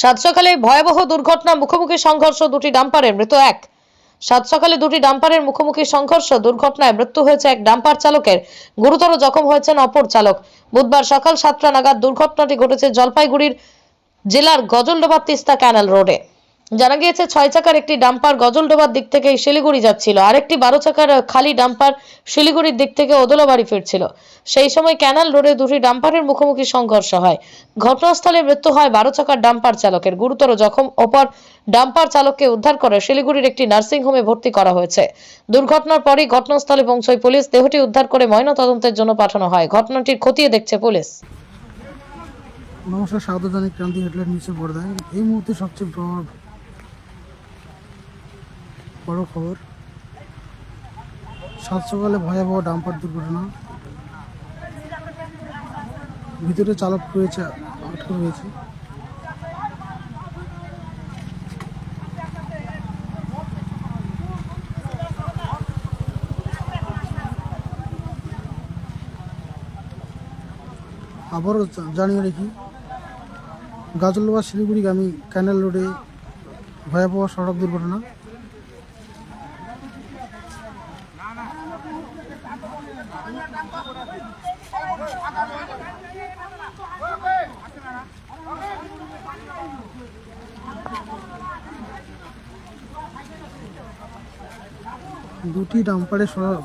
সাত সকালে ভয়াবহ দুর্ঘটনা, মুখোমুখি সংঘর্ষ, দুটি ডাম্পারের মৃত এক। সাত সকালে দুটি ডাম্পারের মুখোমুখি সংঘর্ষ, দুর্ঘটনায় মৃত্যু হয়েছে এক ডাম্পার চালকের। গুরুতর জখম হয়েছেন অপর চালক। বুধবার সকাল সাতটা নাগাদ দুর্ঘটনাটি ঘটেছে জলপাইগুড়ির জেলার গজলডোবা তিস্তা ক্যানাল রোডে। জানা গিয়েছে, ছয় চাকার একটি ডাম্পার গজলডোবার দিক থেকে শিলিগুড়ি যাচ্ছিল। আরেকটি বারো চাকার খালি ডাম্পার শিলিগুড়ির দিক থেকে ওদলাবাড়ি ফিরছিল। সেই সময় ক্যানাল রোডে দুটি ডাম্পারের মুখোমুখি সংঘর্ষ হয়। ঘটনাস্থলে মৃত্যু হয় বারো চাকার ডাম্পার চালকের। গুরুতর জখম, অপর ডাম্পার চালককে উদ্ধার করে শিলিগুড়ির একটি নার্সিংহোমে ভর্তি করা হয়েছে। দুর্ঘটনার পরই ঘটনাস্থলে পৌঁছয় পুলিশ। দেহটি উদ্ধার করে ময়নাতদন্তের জন্য পাঠানো হয়। ঘটনাটির খতিয়ে দেখছে পুলিশ। নমস্কার, স্বাগত জানাই ক্রান্তি হেডলাইন নিউজের পর্দায়। এই মুহূর্তে সবচেয়ে বড় খবর। সাত সকালে ভয়াবহ ডাম্পার দুর্ঘটনা। ভিতরে চালক রয়েছে, আটকে রয়েছে। আবারও জানিয়ে রাখি গাজলবা শিলিগুড়িগামী ক্যানেল রোডে ভয়াবহ সড়ক দুর্ঘটনা। দুটি ডাম্পারে সরাল